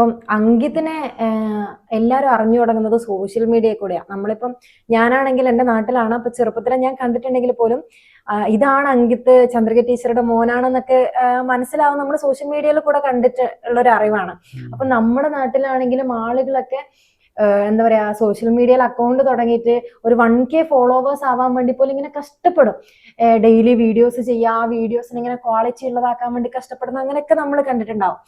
അപ്പം അങ്കിത്തിനെ എല്ലാവരും അറിഞ്ഞു തുടങ്ങുന്നത് സോഷ്യൽ മീഡിയ കൂടെയാണ് നമ്മളിപ്പം ഞാനാണെങ്കിൽ എന്റെ നാട്ടിലാണ്. അപ്പൊ ചെറുപ്പത്തിലെ ഞാൻ കണ്ടിട്ടുണ്ടെങ്കിൽ പോലും ഇതാണ് അങ്കിത്ത് ചന്ദ്രിക ടീച്ചറുടെ മോനാണെന്നൊക്കെ മനസ്സിലാവും. നമ്മൾ സോഷ്യൽ മീഡിയയിൽ കൂടെ കണ്ടിട്ട് ഉള്ള ഒരു അറിവാണ് അപ്പൊ നമ്മുടെ നാട്ടിലാണെങ്കിലും ആളുകളൊക്കെ എന്താ പറയാ സോഷ്യൽ മീഡിയയിൽ അക്കൗണ്ട് തുടങ്ങിയിട്ട് ഒരു വൺ കെ ഫോളോവേഴ്സ് ആവാൻ വേണ്ടി പോലും ഇങ്ങനെ കഷ്ടപ്പെടും. ഡെയിലി വീഡിയോസ് ചെയ്യുക ആ വീഡിയോസിന് ഇങ്ങനെ ക്വാളിറ്റി ഉള്ളതാക്കാൻ വേണ്ടി കഷ്ടപ്പെടുന്ന അങ്ങനെയൊക്കെ നമ്മൾ കണ്ടിട്ടുണ്ടാവും.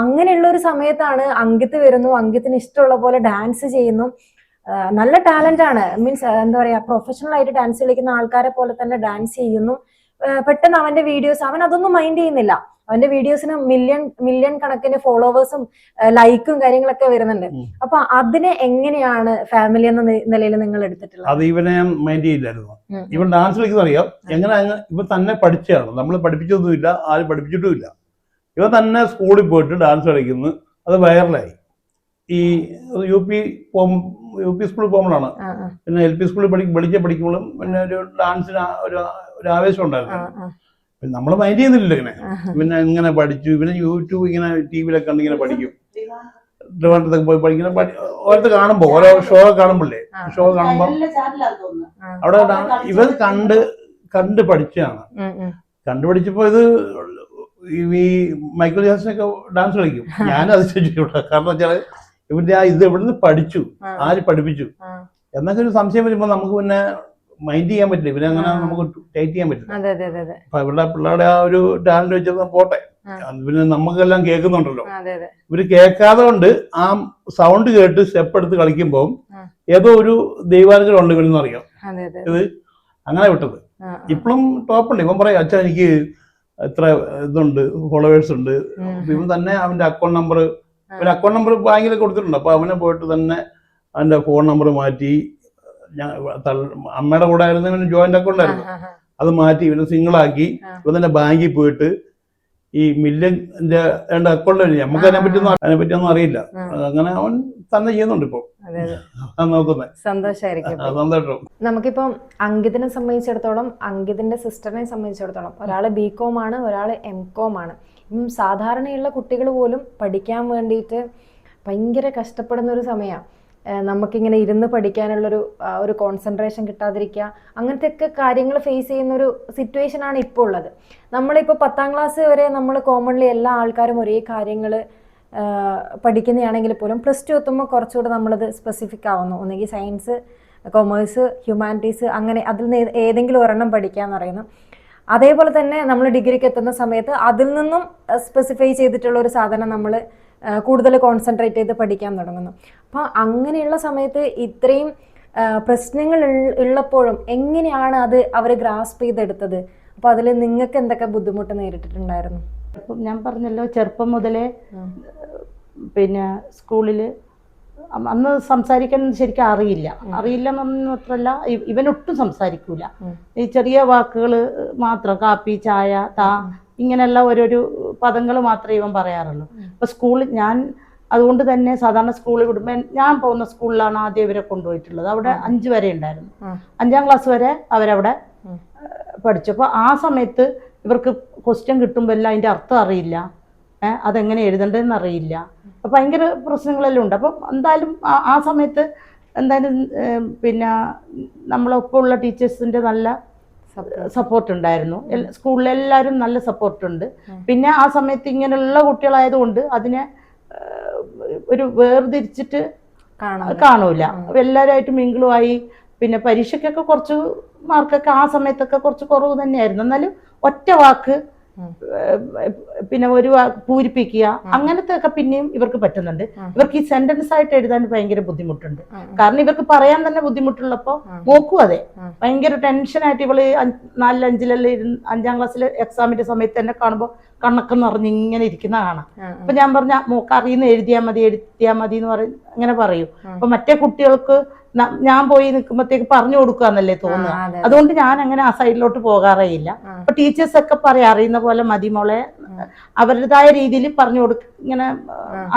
അങ്ങനെയുള്ള ഒരു സമയത്താണ് അങ്കിത്ത് വരുന്നു. അങ്കിത്തിന് ഇഷ്ടമുള്ള പോലെ ഡാൻസ് ചെയ്യുന്നു. നല്ല ടാലന്റ് ആണ്. മീൻസ് എന്താ പറയാ പ്രൊഫഷണൽ ആയിട്ട് ഡാൻസ് കളിക്കുന്ന ആൾക്കാരെ പോലെ തന്നെ ഡാൻസ് ചെയ്യുന്നു. പെട്ടെന്ന് അവന്റെ വീഡിയോസ് അവൻ അതൊന്നും മൈൻഡ് ചെയ്യുന്നില്ല. അവന്റെ വീഡിയോസിന് മില്യൺ മില്യൺ കണക്കിന് ഫോളോവേഴ്സും ലൈക്കും കാര്യങ്ങളൊക്കെ വരുന്നുണ്ട്. അപ്പൊ അതിനെ എങ്ങനെയാണ് ഫാമിലി എന്ന നിലയിൽ നിങ്ങൾ എടുത്തിട്ടുള്ളത്? അത് ഇവനെ ഞാൻ മൈൻഡ് ചെയ്യില്ലായിരുന്നു. ഇവൻ ഡാൻസ് കളിക്കുന്ന അറിയാം എങ്ങനെ ഇവൻ തന്നെ പഠിച്ചതാണ്. നമ്മൾ പഠിപ്പിച്ചൊന്നുമില്ല ആരും പഠിപ്പിച്ചിട്ടുമില്ല. ഇവൻ തന്നെ സ്കൂളിൽ പോയിട്ട് ഡാൻസ് കളിക്കുന്നു. അത് വൈറലായി ഈ യു പി യു പി സ്കൂളിൽ പോകുമ്പോഴാണ് പിന്നെ എൽ പി സ്കൂളിൽ പഠി വെളിച്ച പഠിക്കുമ്പോഴും പിന്നെ ഒരു ഡാൻസിന് ഒരു ഒരു ആവേശം ഉണ്ടായിരുന്നു. പിന്നെ നമ്മൾ മൈൻഡ് ചെയ്യുന്നില്ല ഇങ്ങനെ. പിന്നെ ഇങ്ങനെ പഠിച്ചു പിന്നെ യൂട്യൂബ് ഇങ്ങനെ ടി വിയിലൊക്കെ കണ്ട് ഇങ്ങനെ പഠിക്കും. ട്രിവാൻഡ്രത്തൊക്കെ പോയി പഠിക്കുന്ന പഠി ഓരോരുത്തർ കാണുമ്പോൾ ഓരോ ഷോ കാണുമ്പോഴേ. ഷോ കാണുമ്പോൾ. അവിടെ ഇവർ കണ്ട് കണ്ട് പഠിച്ചതാണ്. ഉം, ഉം. കണ്ടുപിടിച്ചപ്പോ ഇത് ഈ- മൈക്കിൾ ജാക്സനൊക്കെ ഡാൻസ് കളിക്കും. ഞാനും അത് ചെയ്യൂട്ടോ കാരണം വെച്ചാൽ ഇവന്റെ ആ ഇത് എവിടുന്ന് പഠിച്ചു? ആര് പഠിപ്പിച്ചു? എന്നൊക്കെ ഒരു സംശയം വരുമ്പോ നമുക്ക് പിന്നെ മൈൻഡ് ചെയ്യാൻ പറ്റില്ല. ഇവരെ അങ്ങനെ നമുക്ക് ടൈറ്റ് ചെയ്യാൻ പറ്റില്ല. അപ്പൊ ഇവരുടെ പിള്ളേരുടെ ആ ഒരു ടാലന്റ് വെച്ചത് പോട്ടെ. പിന്നെ നമുക്കെല്ലാം കേൾക്കുന്നുണ്ടല്ലോ. ഇവർ കേൾക്കാതെ കൊണ്ട് ആ സൗണ്ട് കേട്ട് സ്റ്റെപ്പ് എടുത്ത് കളിക്കുമ്പോൾ. ഏതോ ഒരു ദൈവാനുഗ്രഹം ഉണ്ട് ഇവരെന്ന് അറിയാം. ഇത് അങ്ങനെ വിട്ടത്. ഇപ്പോഴും ടോപ്പുണ്ട് ഇവൻ പറയാം അച്ഛാ എനിക്ക് എത്ര ഇതുണ്ട് ഫോളോവേഴ്സ് ഉണ്ട്. ഇവൻ തന്നെ അവന്റെ അക്കൗണ്ട് നമ്പർ ഒരു അക്കൗണ്ട് നമ്പർ ബാങ്കിൽ കൊടുത്തിട്ടുണ്ട് അപ്പൊ അവനെ പോയിട്ട് തന്നെ അവന്റെ ഫോൺ നമ്പർ മാറ്റി ഞാൻ അമ്മയുടെ കൂടെ ആയിരുന്നു ഇവന് ജോയിന്റ് അക്കൗണ്ട് ആയിരുന്നു. അത് മാറ്റി ഇവനെ സിംഗിൾ ആക്കി ആ. ഇവൻ തന്നെ ബാങ്കിൽ പോയിട്ട് ഈ മില്യന്റെ വേണ്ട അക്കൗണ്ട് നമുക്ക് അതിനെ പറ്റി അതിനെ പറ്റിയൊന്നും അറിയില്ല. അങ്ങനെ അവൻ തന്നെ ചെയ്യുന്നുണ്ട് ഇപ്പൊ. സന്തോഷം. നമുക്കിപ്പം അങ്കിതിനെ സംബന്ധിച്ചിടത്തോളം അങ്കിതിന്റെ സിസ്റ്ററിനെ സംബന്ധിച്ചിടത്തോളം ഒരാൾ ബി കോം ആണ് ഒരാൾ എം കോം ആണ് സാധാരണയുള്ള കുട്ടികൾ പോലും പഠിക്കാൻ വേണ്ടിയിട്ട് ഭയങ്കര കഷ്ടപ്പെടുന്ന ഒരു സമയമാണ് നമുക്കിങ്ങനെ ഇരുന്ന് പഠിക്കാനുള്ളൊരു ഒരു കോൺസെൻട്രേഷൻ കിട്ടാതിരിക്കുക അങ്ങനത്തെ ഒക്കെ കാര്യങ്ങൾ ഫേസ് ചെയ്യുന്ന ഒരു സിറ്റുവേഷൻ ആണ് ഇപ്പോൾ ഉള്ളത്. നമ്മളിപ്പോൾ പത്താം ക്ലാസ് വരെ നമ്മൾ കോമൺലി എല്ലാ ആൾക്കാരും ഒരേ കാര്യങ്ങൾ പഠിക്കുന്നതാണെങ്കിൽ പോലും പ്ലസ് ടു എത്തുമ്പോൾ കുറച്ചുകൂടെ നമ്മളത് സ്പെസിഫിക് ആവുന്നു. ഒന്നുകിൽ സയൻസ് കൊമേഴ്സ് ഹ്യൂമാനിറ്റീസ് അങ്ങനെ അതിൽ നിന്ന് ഏതെങ്കിലും ഒരെണ്ണം പഠിക്കാന്ന് പറയുന്നു. അതേപോലെ തന്നെ നമ്മൾ ഡിഗ്രിക്ക് എത്തുന്ന സമയത്ത് അതിൽ നിന്നും സ്പെസിഫൈ ചെയ്തിട്ടുള്ള ഒരു സാധനം നമ്മൾ കൂടുതൽ കോൺസെൻട്രേറ്റ് ചെയ്ത് പഠിക്കാൻ തുടങ്ങുന്നു. അപ്പോൾ അങ്ങനെയുള്ള സമയത്ത് ഇത്രയും പ്രശ്നങ്ങൾ ഉള്ളപ്പോഴും എങ്ങനെയാണ് അത് അവർ ഗ്രാസ്പ് ചെയ്തെടുത്തത്? അപ്പോൾ അതിൽ നിങ്ങൾക്ക് എന്തൊക്കെ ബുദ്ധിമുട്ട് നേരിട്ടിട്ടുണ്ടായിരുന്നു? ഞാൻ പറഞ്ഞല്ലോ ചെറുപ്പം മുതലേ പിന്നെ സ്കൂളിൽ അന്ന് സംസാരിക്കാൻ ശരിക്കും അറിയില്ല. അറിയില്ല എന്നൊന്നും മാത്രമല്ല ഇവനൊട്ടും സംസാരിക്കൂല. ഈ ചെറിയ വാക്കുകൾ മാത്രം കാപ്പി ചായ താ ഇങ്ങനെയുള്ള ഓരോരു പദങ്ങൾ മാത്രമേ ഇവൻ പറയാറുള്ളൂ. അപ്പൊ സ്കൂളിൽ ഞാൻ അതുകൊണ്ട് തന്നെ സാധാരണ സ്കൂളിൽ വിടുമ്പോൾ ഞാൻ പോകുന്ന സ്കൂളിലാണ് ആദ്യം ഇവരെ കൊണ്ടുപോയിട്ടുള്ളത്. അവിടെ അഞ്ച് വരെ ഉണ്ടായിരുന്നു. അഞ്ചാം ക്ലാസ് വരെ അവരവിടെ. പഠിച്ചു. അപ്പോൾ ആ സമയത്ത് ഇവർക്ക് ക്വസ്റ്റ്യൻ കിട്ടുമ്പോൾ എല്ലാം അതിന്റെ അർത്ഥം അറിയില്ല. ഏഹ് അതെങ്ങനെ എഴുതേണ്ടതെന്ന് അറിയില്ല. അപ്പം ഭയങ്കര പ്രശ്നങ്ങളെല്ലാം ഉണ്ട്. അപ്പം എന്തായാലും ആ- സമയത്ത് എന്തായാലും പിന്നെ നമ്മളൊപ്പം ടീച്ചേഴ്സിന്റെ ടീച്ചേഴ്സിന്റെ നല്ല സപ്പോർട്ട് ഉണ്ടായിരുന്നു. സ്കൂളിലെല്ലാവരും നല്ല സപ്പോർട്ടുണ്ട് പിന്നെ ആ സമയത്ത് ഇങ്ങനെയുള്ള കുട്ടികളായതുകൊണ്ട് അതിനെ ഒരു വേർതിരിച്ചിട്ട് കാണാം കാണൂല. എല്ലാവരുമായിട്ട് മിങ്കിളുമായി. പിന്നെ പരീക്ഷയ്ക്കൊക്കെ കുറച്ച് മാർക്കൊക്കെ ആ സമയത്തൊക്കെ കുറച്ച് കുറവ് തന്നെയായിരുന്നു. എന്നാലും ഒറ്റ വാക്ക് പിന്നെ ഒരു പൂരിപ്പിക്കുക അങ്ങനത്തെ ഒക്കെ പിന്നെയും ഇവർക്ക് പറ്റുന്നുണ്ട് ഇവർക്ക് ഈ സെന്റൻസ് ആയിട്ട് എഴുതാൻ ഭയങ്കര ബുദ്ധിമുട്ടുണ്ട്. കാരണം ഇവർക്ക് പറയാൻ തന്നെ ബുദ്ധിമുട്ടുള്ളപ്പോ. നോക്കും അതെ. ഭയങ്കര ടെൻഷനായിട്ട് ഇവൾ നാലിൽ അഞ്ചിലെല്ലാം ഇരുന്ന് അഞ്ചാം ക്ലാസ്സിലെ എക്സാമിന്റെ സമയത്ത് തന്നെ കാണുമ്പോൾ കണ്ണൊക്കെ നിറഞ്ഞ് ഇങ്ങനെ ഇരിക്കുന്ന കാണാം. അപ്പൊ ഞാൻ പറഞ്ഞ മോക്ക് അറിയുന്ന എഴുതിയാൽ മതി എഴുതിയാൽ മതി എന്ന് പറയും അങ്ങനെ പറയും. അപ്പൊ മറ്റേ കുട്ടികൾക്ക് ഞാൻ പോയി നിൽക്കുമ്പോഴത്തേക്ക് പറഞ്ഞു കൊടുക്കുകയെന്നല്ലേ തോന്നുക. അതുകൊണ്ട് ഞാൻ അങ്ങനെ ആ സൈഡിലോട്ട് പോകാറേ ഇല്ല അപ്പൊ ടീച്ചേഴ്സ് ഒക്കെ പറയാം അറിയുന്ന പോലെ മതി മോളെ. അവരുടേതായ രീതിയിൽ പറഞ്ഞു കൊടുക്ക ഇങ്ങനെ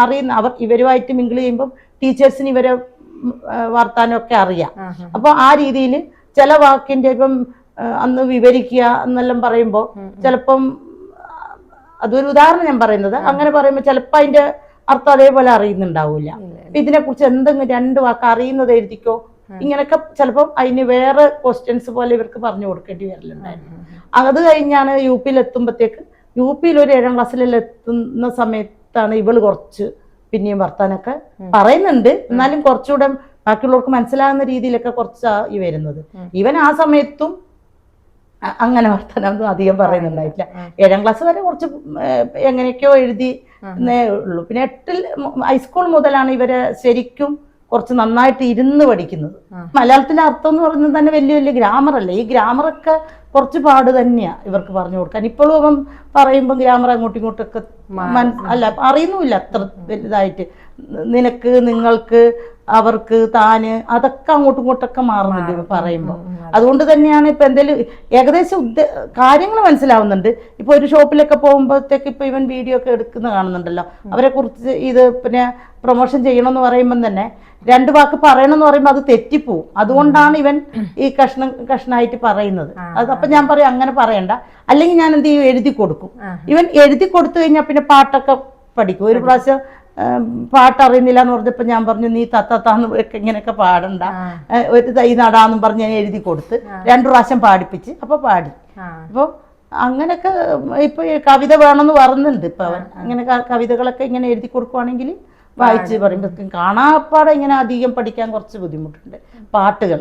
അറിയുന്ന അവർ ഇവരുമായിട്ട് മിങ്കിൾ ചെയ്യുമ്പോൾ ടീച്ചേഴ്സിന് ഇവരെ വർത്താനമൊക്കെ അറിയാം. അപ്പൊ ആ രീതിയിൽ ചില വാക്കിന്റെ ഇപ്പം അന്ന് വിവരിക്കുക എന്നെല്ലാം പറയുമ്പോൾ. ചിലപ്പം അതൊരു ഉദാഹരണം ഞാൻ പറയുന്നത്. അങ്ങനെ പറയുമ്പോൾ ചിലപ്പോൾ അതിന്റെ അർത്ഥം അതേപോലെ അറിയുന്നുണ്ടാവില്ല ഇതിനെ കുറിച്ച് എന്തെങ്കിലും രണ്ട് വാക്ക് അറിയുന്നത് എഴുതിക്കോ? ഇങ്ങനൊക്കെ ചിലപ്പം അതിന് വേറെ ക്വസ്റ്റ്യൻസ് പോലെ ഇവർക്ക് പറഞ്ഞു കൊടുക്കേണ്ടി വരലുണ്ടായിരുന്നു. അത് കഴിഞ്ഞാണ് യു പിയിൽ എത്തുമ്പോഴത്തേക്ക് യു പിയിൽ ഒരു ഏഴാം ക്ലാസ്സിലെല്ലാം എത്തുന്ന സമയത്താണ് ഇവൾ കുറച്ച് പിന്നെയും വർത്താനൊക്കെ പറയുന്നുണ്ട്. എന്നാലും കുറച്ചുകൂടെ ബാക്കിയുള്ളവർക്ക് മനസ്സിലാകുന്ന രീതിയിലൊക്കെ കുറച്ചായി വരുന്നത്. ഇവൻ ആ സമയത്തും അങ്ങനെ വർത്തമാനമൊന്നും അധികം പറയുന്നുണ്ടായിട്ടില്ല. ഏഴാം ക്ലാസ് വരെ കുറച്ച് എങ്ങനെയൊക്കെയോ എഴുതി ഉള്ളൂ. പിന്നെ എട്ടിൽ ഹൈസ്കൂൾ മുതലാണ് ഇവരെ ശരിക്കും കുറച്ച് നന്നായിട്ട് ഇരുന്ന് പഠിക്കുന്നത്. മലയാളത്തിലെ അർത്ഥം എന്ന് പറയുന്നത് തന്നെ വലിയ വലിയ ഗ്രാമർ അല്ലേ? ഈ ഗ്രാമറൊക്കെ കുറച്ച് പാട് തന്നെയാ ഇവർക്ക് പറഞ്ഞു കൊടുക്കാൻ. ഇപ്പോഴും അവൻ പറയുമ്പോൾ ഗ്രാമർ അങ്ങോട്ടും ഇങ്ങോട്ടൊക്കെ അല്ല അറിയുന്നുമില്ല അത്ര വലുതായിട്ട്. നിനക്ക് നിങ്ങൾക്ക് അവർക്ക് താന് അതൊക്കെ അങ്ങോട്ടും ഇങ്ങോട്ടൊക്കെ മാറുന്നുണ്ട് പറയുമ്പോൾ അതുകൊണ്ട് തന്നെയാണ് ഇപ്പൊ എന്തെങ്കിലും ഏകദേശം ഉദ്ദേ കാര്യങ്ങൾ മനസ്സിലാവുന്നുണ്ട്. ഇപ്പൊ ഒരു ഷോപ്പിലൊക്കെ പോകുമ്പോഴത്തേക്ക് ഇപ്പൊ ഇവൻ വീഡിയോ ഒക്കെ എടുക്കുന്ന കാണുന്നുണ്ടല്ലോ. അവരെ കുറിച്ച് ഇത് പിന്നെ പ്രൊമോഷൻ ചെയ്യണമെന്ന് പറയുമ്പോൾ തന്നെ രണ്ട് വാക്ക് പറയണമെന്ന് പറയുമ്പോൾ അത് തെറ്റിപ്പോവും. അതുകൊണ്ടാണ് ഇവൻ ഈ കഷ്ണം കഷ്ണമായിട്ട് പറയുന്നത്. അത് അപ്പൊ ഞാൻ പറയും അങ്ങനെ പറയണ്ട. അല്ലെങ്കിൽ ഞാൻ എന്ത് ചെയ്യും? എഴുതി കൊടുക്കും. ഇവൻ എഴുതി കൊടുത്തു കഴിഞ്ഞാൽ പിന്നെ പാട്ടൊക്കെ പഠിക്കും. ഒരു പ്രാവശ്യം ഉം, പാട്ട് അറിയുന്നില്ല എന്ന് പറഞ്ഞപ്പോൾ ഞാൻ പറഞ്ഞു നീ തത്തത്താന്ന് ഇങ്ങനെയൊക്കെ പാടണ്ട. ഒരു തൈ നടാന്നും പറഞ്ഞ് ഞാൻ എഴുതി കൊടുത്ത് രണ്ടു പ്രാവശ്യം പാടിപ്പിച്ച് അപ്പൊ പാടി. അപ്പോൾ അങ്ങനെയൊക്കെ ഇപ്പൊ കവിത വേണമെന്ന് പറയുന്നുണ്ട് ഇപ്പൊ അവൻ. അങ്ങനെ കവിതകളൊക്കെ ഇങ്ങനെ എഴുതി കൊടുക്കുവാണെങ്കിൽ വായിച്ച് പറയുമ്പോഴത്തേക്കും കാണാപ്പാടെ ഇങ്ങനെ അധികം പഠിക്കാൻ കുറച്ച് ബുദ്ധിമുട്ടുണ്ട്. പാട്ടുകൾ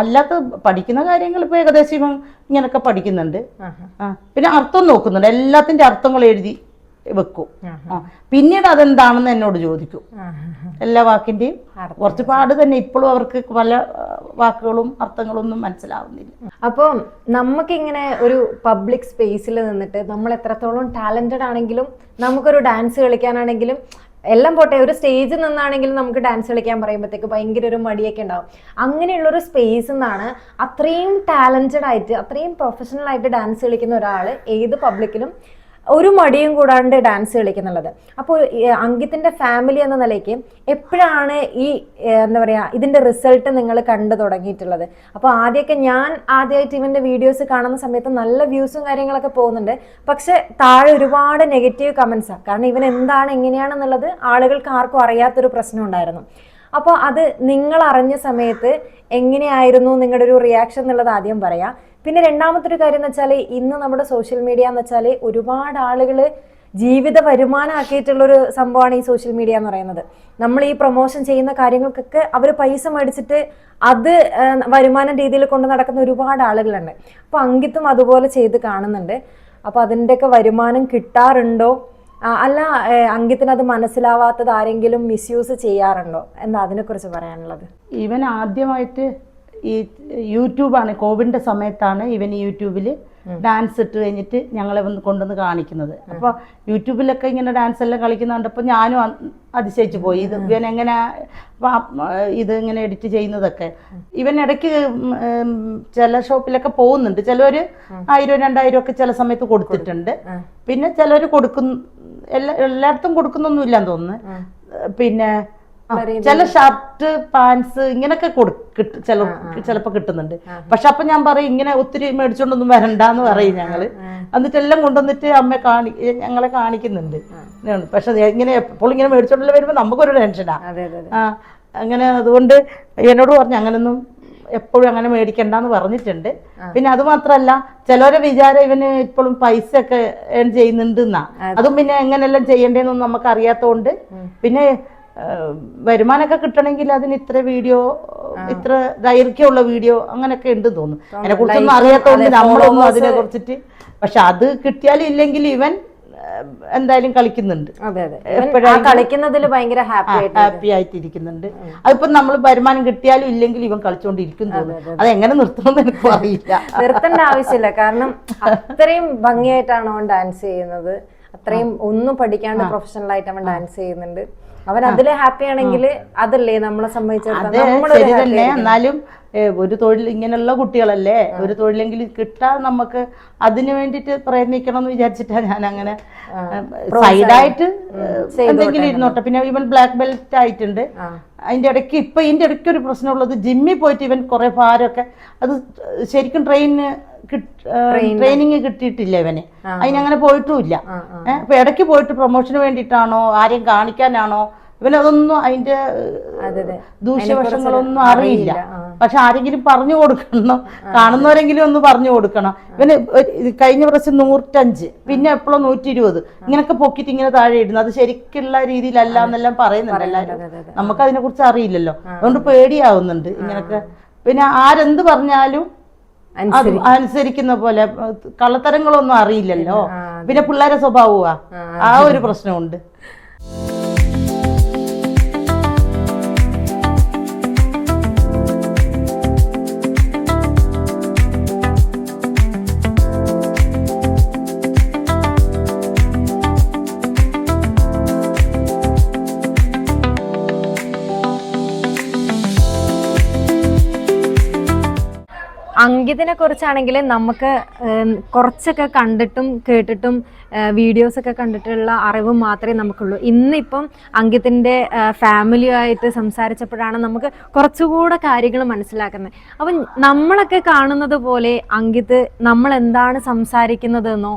അല്ലാത്ത പഠിക്കുന്ന കാര്യങ്ങൾ ഇപ്പൊ ഏകദേശം ഇങ്ങനെയൊക്കെ ഇങ്ങനൊക്കെ പഠിക്കുന്നുണ്ട് പിന്നെ അർത്ഥം നോക്കുന്നുണ്ട്. എല്ലാത്തിന്റെ അർത്ഥങ്ങൾ എഴുതി വെക്കും. പിന്നീട് അതെന്താണെന്ന് എന്നോട് ചോദിക്കും. എല്ലാ വാക്കിന്റെയും കുറച്ച് പാട് തന്നെ ഇപ്പോഴും അവർക്ക് പല വാക്കുകളും അർത്ഥങ്ങളൊന്നും മനസ്സിലാവുന്നില്ല. അപ്പോൾ നമുക്കിങ്ങനെ ഒരു പബ്ലിക് സ്പേസിൽ നിന്നിട്ട് നമ്മൾ എത്രത്തോളം ടാലന്റഡ് ആണെങ്കിലും നമുക്കൊരു ഡാൻസ് കളിക്കാനാണെങ്കിലും എല്ലാം പോട്ടെ ഒരു സ്റ്റേജിൽ നിന്നാണെങ്കിലും നമുക്ക് ഡാൻസ് കളിക്കാൻ പറയുമ്പോഴത്തേക്ക് ഭയങ്കര ഒരു മടിയൊക്കെ ഉണ്ടാവും. അങ്ങനെയുള്ള ഒരു സ്പേസിൽ നിന്നാണ് അത്രയും ടാലന്റഡ് ആയിട്ട് അത്രയും പ്രൊഫഷണൽ ആയിട്ട് ഡാൻസ് കളിക്കുന്ന ഒരാൾ ഏത് പബ്ലിക്കിലും ഒരു മടിയും കൂടാണ്ട് ഡാൻസ് കളിക്കുന്നുള്ളത്. അപ്പോൾ അങ്കിത്തിന്റെ ഫാമിലി എന്ന നിലയ്ക്ക് എപ്പോഴാണ് ഈ എന്താ പറയാ ഇതിന്റെ റിസൾട്ട് നിങ്ങൾ കണ്ടു തുടങ്ങിയിട്ടുള്ളത്? അപ്പോൾ ആദ്യമൊക്കെ ഞാൻ ആദ്യമായിട്ട് ഇവന്റെ വീഡിയോസ് കാണുന്ന സമയത്ത് നല്ല വ്യൂസും കാര്യങ്ങളൊക്കെ പോകുന്നുണ്ട്. പക്ഷെ താഴെ ഒരുപാട് നെഗറ്റീവ് കമന്റ്സാണ് കാരണം ഇവൻ എന്താണ് എങ്ങനെയാണെന്നുള്ളത് ആളുകൾക്ക് ആർക്കും അറിയാത്തൊരു പ്രശ്നം ഉണ്ടായിരുന്നു. അപ്പോൾ അത് നിങ്ങൾ അറിഞ്ഞ സമയത്ത് എങ്ങനെയായിരുന്നു നിങ്ങളുടെ ഒരു റിയാക്ഷൻ എന്നുള്ളത് ആദ്യം പറയാം. പിന്നെ രണ്ടാമത്തെ ഒരു കാര്യം എന്ന് വെച്ചാൽ ഇന്ന് നമ്മുടെ സോഷ്യൽ മീഡിയ എന്ന് വെച്ചാൽ ഒരുപാട് ആളുകൾ ജീവിത വരുമാനമാക്കിയിട്ടുള്ളൊരു സംഭവമാണ് ഈ സോഷ്യൽ മീഡിയ എന്ന് പറയുന്നത്. നമ്മൾ ഈ പ്രൊമോഷൻ ചെയ്യുന്ന കാര്യങ്ങൾക്കൊക്കെ അവർ പൈസ മേടിച്ചിട്ട് അത് വരുമാന രീതിയിൽ കൊണ്ട് നടക്കുന്ന ഒരുപാട് ആളുകളുണ്ട്. അപ്പോൾ അങ്കിത്തും അതുപോലെ ചെയ്ത് കാണുന്നുണ്ട്. അപ്പോൾ അതിന്റെയൊക്കെ വരുമാനം കിട്ടാറുണ്ടോ? അല്ല അങ്കിത്തിന് അത് മനസ്സിലാവാത്തത് ആരെങ്കിലും മിസ്യൂസ് ചെയ്യാറുണ്ടോ? എന്താ അതിനെക്കുറിച്ച് പറയാനുള്ളത്? ഇവൻ ആദ്യമായിട്ട് ഈ യൂട്യൂബാണ് കോവിഡിന്റെ സമയത്താണ് ഇവൻ യൂട്യൂബിൽ ഡാൻസ് ഇട്ട് കഴിഞ്ഞിട്ട് ഞങ്ങളെ വന്ന് കൊണ്ടുവന്ന് കാണിക്കുന്നത്. അപ്പോൾ യൂട്യൂബിലൊക്കെ ഇങ്ങനെ ഡാൻസ് എല്ലാം കളിക്കുന്ന കണ്ടപ്പോൾ ഞാനും അതിശയിച്ച് പോയി. ഇത് ഇവൻ എങ്ങനെ ഇത് ഇങ്ങനെ എഡിറ്റ് ചെയ്യുന്നതൊക്കെ. ഇവൻ ഇടയ്ക്ക് ചില ഷോപ്പിലൊക്കെ പോകുന്നുണ്ട്. ചിലവർ ആയിരം രണ്ടായിരം ഒക്കെ ചില സമയത്ത് കൊടുത്തിട്ടുണ്ട്. പിന്നെ ചിലർ കൊടുക്കുന്ന എല്ലാ എല്ലായിടത്തും കൊടുക്കുന്നൊന്നുമില്ലെന്ന് തോന്നുന്നു. പിന്നെ ചില ഷർട്ട് പാൻസ് ഇങ്ങനൊക്കെ ചില ചിലപ്പോ കിട്ടുന്നുണ്ട്. പക്ഷെ അപ്പൊ ഞാൻ പറയും ഇങ്ങനെ ഒത്തിരി മേടിച്ചോണ്ടൊന്നും വരണ്ടെന്ന് പറയും ഞങ്ങൾ. എന്നിട്ട് എല്ലാം കൊണ്ടുവന്നിട്ട് അമ്മ കാണി ഞങ്ങളെ കാണിക്കുന്നുണ്ട്. പക്ഷെ ഇങ്ങനെ എപ്പോഴും ഇങ്ങനെ മേടിച്ചോണ്ടല്ലോ വരുമ്പോ നമുക്കൊരു ടെൻഷനാ ആ. അങ്ങനെ അതുകൊണ്ട് എന്നോട് പറഞ്ഞു അങ്ങനൊന്നും എപ്പോഴും അങ്ങനെ മേടിക്കണ്ടെന്ന് പറഞ്ഞിട്ടുണ്ട്. പിന്നെ അത് മാത്രല്ല ചിലവരെ വിചാരം ഇവന് ഇപ്പോഴും പൈസ ഒക്കെ ഏൺ ചെയ്യുന്നുണ്ട് എന്നാ അതും പിന്നെ എങ്ങനെല്ലാം ചെയ്യണ്ടേന്നൊന്നും നമുക്ക് അറിയാത്തോണ്ട് പിന്നെ വരുമാനമൊക്കെ കിട്ടണമെങ്കിൽ അതിന് ഇത്ര വീഡിയോ ഇത്ര ദൈർഘ്യമുള്ള വീഡിയോ അങ്ങനെയൊക്കെ ഉണ്ട് തോന്നുന്നു. അതിനെ കുറിച്ചൊന്നും അറിയാത്തോണ്ട് നമ്മളൊന്നും അതിനെ കുറിച്ചിട്ട് പക്ഷെ അത് കിട്ടിയാലും ഇല്ലെങ്കിൽ ഇവൻ എന്തായാലും കളിക്കുന്നുണ്ട്. കളിക്കുന്നതിൽ ഭയങ്കര ഹാപ്പി ആയിട്ട് ഹാപ്പി ആയിട്ടിരിക്കുന്നുണ്ട്. അതിപ്പോ നമ്മൾ വരുമാനം കിട്ടിയാലും ഇല്ലെങ്കിൽ ഇവൻ കളിച്ചോണ്ടിരിക്കും തോന്നുന്നു. അത് എങ്ങനെ നിർത്തണമെന്ന് എനിക്ക് അറിയില്ല. നിർത്തേണ്ട ആവശ്യമില്ല. കാരണം അത്രയും ഭംഗിയായിട്ടാണ് അവൻ ഡാൻസ് ചെയ്യുന്നത്. അത്രയും ഒന്നും പഠിക്കാണ്ട് പ്രൊഫഷണൽ ആയിട്ട് അവൻ ഡാൻസ് ചെയ്യുന്നുണ്ട്. അവൻ അതിൽ ഹാപ്പി ആണെങ്കിൽ അതല്ലേ നമ്മളെ സംബന്ധിച്ചിടത്തോളം. എന്നാലും ഒരു തൊഴിൽ ഇങ്ങനെയുള്ള കുട്ടികളല്ലേ? ഒരു തൊഴിലെങ്കിലും കിട്ടാൻ നമുക്ക് അതിനു വേണ്ടിട്ട് പ്രയത്നിക്കണം എന്ന് വിചാരിച്ചിട്ടാ ഞാൻ അങ്ങനെ സൈഡായിട്ട് എന്തെങ്കിലും ഇരുന്നോട്ടെ. പിന്നെ ഇവൻ ബ്ലാക്ക് ബെൽറ്റ് ആയിട്ടുണ്ട്. അതിന്റെ ഇടയ്ക്ക് ഇപ്പം ഇതിന്റെ ഇടയ്ക്ക് ഒരു പ്രശ്നമുള്ളത് ജിമ്മിൽ പോയിട്ട് ഇവൻ കുറേ ഭാരമൊക്കെ അത് ശരിക്കും ട്രെയിന് ട്രെയിനിങ് കിട്ടിയിട്ടില്ല ഇവന്. അതിനങ്ങനെ പോയിട്ടുമില്ല. ഏഹ് അപ്പൊ ഇടയ്ക്ക് പോയിട്ട് പ്രൊമോഷന് വേണ്ടിയിട്ടാണോ? ആരെയും കാണിക്കാനാണോ? ഇവനതൊന്നും അതിന്റെ അതെ, അതെ. ദൂഷ്യവശങ്ങളൊന്നും അറിയില്ല. പക്ഷെ ആരെങ്കിലും പറഞ്ഞു കൊടുക്കണം. കാണുന്നവരെങ്കിലും ഒന്ന് പറഞ്ഞു കൊടുക്കണം. ഇവന് കഴിഞ്ഞ പ്രാവശ്യം നൂറ്റഞ്ച് പിന്നെ എപ്പോഴും നൂറ്റി ഇരുപത് ഇങ്ങനൊക്കെ പൊക്കിട്ട് ഇങ്ങനെ താഴെ ഇടുന്നു അത് ശരിക്കുള്ള രീതിയിലല്ല എന്നെല്ലാം പറയുന്നുണ്ട് എല്ലാവരും. നമുക്ക് അതിനെ കുറിച്ച് അറിയില്ലല്ലോ. അതുകൊണ്ട് പേടിയാവുന്നുണ്ട് ഇങ്ങനൊക്കെ. പിന്നെ ആരെന്ത് പറഞ്ഞാലും അനുസരിക്കുന്ന പോലെ കള്ളത്തരങ്ങളൊന്നും അറിയില്ലല്ലോ. പിന്നെ പിള്ളേരെ സ്വഭാവമാ ആ, ആ ഒരു പ്രശ്നമുണ്ട്. അങ്കിതിനെ കുറിച്ചാണെങ്കിൽ നമുക്ക് കുറച്ചൊക്കെ കണ്ടിട്ടും കേട്ടിട്ടും വീഡിയോസ് ഒക്കെ കണ്ടിട്ടുള്ള അറിവ് മാത്രമേ നമുക്കുള്ളൂ. ഇന്നിപ്പം അങ്കിതിന്റെ ഫാമിലിയായിട്ട് സംസാരിച്ചപ്പോഴാണ് നമുക്ക് കുറച്ചുകൂടെ കാര്യങ്ങൾ മനസ്സിലാക്കുന്നത്. അപ്പം നമ്മളൊക്കെ കാണുന്നത് പോലെ അങ്കിത് നമ്മൾ എന്താണ് സംസാരിക്കുന്നതെന്നോ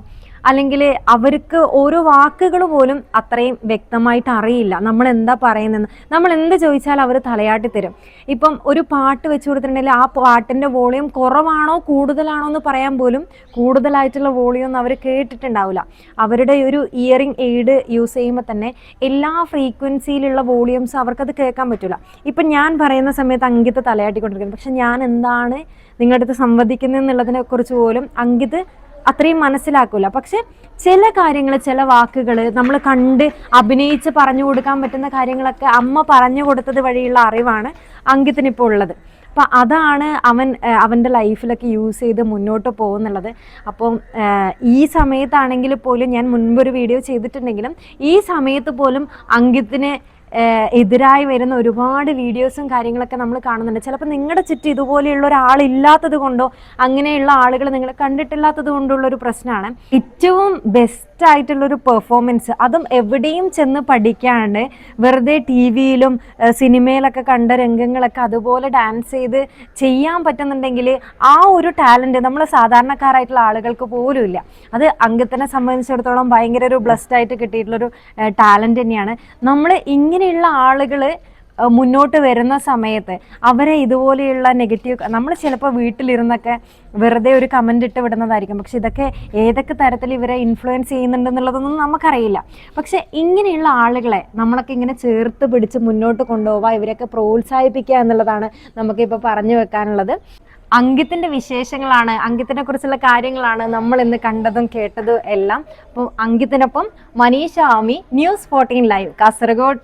അല്ലെങ്കിൽ അവർക്ക് ഓരോ വാക്കുകൾ പോലും അത്രയും വ്യക്തമായിട്ട് അറിയില്ല. നമ്മൾ എന്താ പറയുന്നതെന്ന്. നമ്മൾ എന്ത് ചോദിച്ചാൽ അവർ തലയാട്ടി തരും. ഇപ്പം ഒരു പാട്ട് വെച്ച് കൊടുത്തിട്ടുണ്ടെങ്കിൽ ആ പാട്ടിന്റെ വോളിയം കുറവാണോ കൂടുതലാണോ എന്ന് പറയാൻ പോലും കൂടുതലായിട്ടുള്ള വോളിയം ഒന്നും അവർ കേട്ടിട്ടുണ്ടാവില്ല. അവരുടെ ഒരു ഇയറിംഗ് എയ്ഡ് യൂസ് ചെയ്യുമ്പോൾ തന്നെ എല്ലാ ഫ്രീക്വൻസിയിലുള്ള വോളിയംസ് അവർക്കത് കേൾക്കാൻ പറ്റില്ല ഇപ്പം ഞാൻ പറയുന്ന സമയത്ത് അങ്കിത്ത് തലയാട്ടിക്കൊണ്ടിരിക്കുന്നത് പക്ഷെ ഞാൻ എന്താണ് നിങ്ങളുടെ അടുത്ത് സംവദിക്കുന്നത് എന്നുള്ളതിനെ കുറിച്ച് പോലും അങ്കിത് അത്രയും മനസ്സിലാക്കൂല. പക്ഷെ ചില കാര്യങ്ങൾ ചില വാക്കുകൾ നമ്മൾ കണ്ട് അഭിനയിച്ച് പറഞ്ഞു കൊടുക്കാൻ പറ്റുന്ന കാര്യങ്ങളൊക്കെ അമ്മ പറഞ്ഞു കൊടുത്തത് വഴിയുള്ള അറിവാണ് അങ്കിത്തിന് ഇപ്പോൾ ഉള്ളത്. അപ്പം അതാണ് അവൻ അവന്റെ ലൈഫിലൊക്കെ യൂസ് ചെയ്ത് മുന്നോട്ട് പോകുന്നുള്ളത്. അപ്പം ഈ സമയത്താണെങ്കിൽ പോലും ഞാൻ മുൻപൊരു വീഡിയോ ചെയ്തിട്ടുണ്ടെങ്കിലും ഈ സമയത്ത് പോലും അങ്കിത്തിന് എതിരായി വരുന്ന ഒരുപാട് വീഡിയോസും കാര്യങ്ങളൊക്കെ നമ്മൾ കാണുന്നുണ്ട്. ചിലപ്പോൾ നിങ്ങളുടെ ചുറ്റും ഇതുപോലെയുള്ള ഒരാളില്ലാത്തത് കൊണ്ടോ അങ്ങനെയുള്ള ആളുകൾ നിങ്ങൾ കണ്ടിട്ടില്ലാത്തത് കൊണ്ടുള്ള ഒരു പ്രശ്നമാണ് ഏറ്റവും ബെസ്റ്റ് ആയിട്ടുള്ളൊരു പെർഫോമൻസ് അതും എവിടെയും ചെന്ന് പഠിക്കാണ്ട് വെറുതെ ടി വിയിലും സിനിമയിലൊക്കെ കണ്ട രംഗങ്ങളൊക്കെ അതുപോലെ ഡാൻസ് ചെയ്ത് ചെയ്യാൻ പറ്റുന്നുണ്ടെങ്കിൽ ആ ഒരു ടാലന്റ് നമ്മൾ സാധാരണക്കാരായിട്ടുള്ള ആളുകൾക്ക് പോലും ഇല്ല. അത് അംഗത്തിനെ സംബന്ധിച്ചിടത്തോളം ഭയങ്കര ഒരു ബ്ലസ്ഡ് ആയിട്ട് കിട്ടിയിട്ടുള്ളൊരു ടാലന്റ് തന്നെയാണ്. നമ്മൾ ഇങ്ങനെയുള്ള ആളുകൾ മുന്നോട്ട് വരുന്ന സമയത്ത് അവരെ ഇതുപോലെയുള്ള നെഗറ്റീവ് നമ്മൾ ചിലപ്പോൾ വീട്ടിലിരുന്നൊക്കെ വെറുതെ ഒരു കമന്റ് ഇട്ട് വിടുന്നതായിരിക്കും. പക്ഷെ ഇതൊക്കെ ഏതൊക്കെ തരത്തിൽ ഇവരെ ഇൻഫ്ലുവൻസ് ചെയ്യുന്നുണ്ടെന്നുള്ളതൊന്നും നമുക്കറിയില്ല. പക്ഷെ ഇങ്ങനെയുള്ള ആളുകളെ നമ്മളൊക്കെ ഇങ്ങനെ ചേർത്ത് പിടിച്ച് മുന്നോട്ട് കൊണ്ടുപോവുക ഇവരൊക്കെ പ്രോത്സാഹിപ്പിക്കുക എന്നുള്ളതാണ് നമുക്കിപ്പോൾ പറഞ്ഞു വെക്കാനുള്ളത്. അങ്കിത്തിന്റെ വിശേഷങ്ങളാണ് അങ്കിത്തിനെ കുറിച്ചുള്ള കാര്യങ്ങളാണ് നമ്മൾ ഇന്ന് കണ്ടതും കേട്ടതും എല്ലാം. അപ്പോൾ അങ്കിത്തിനൊപ്പം Manisha Ami news fourteen live Kasaragod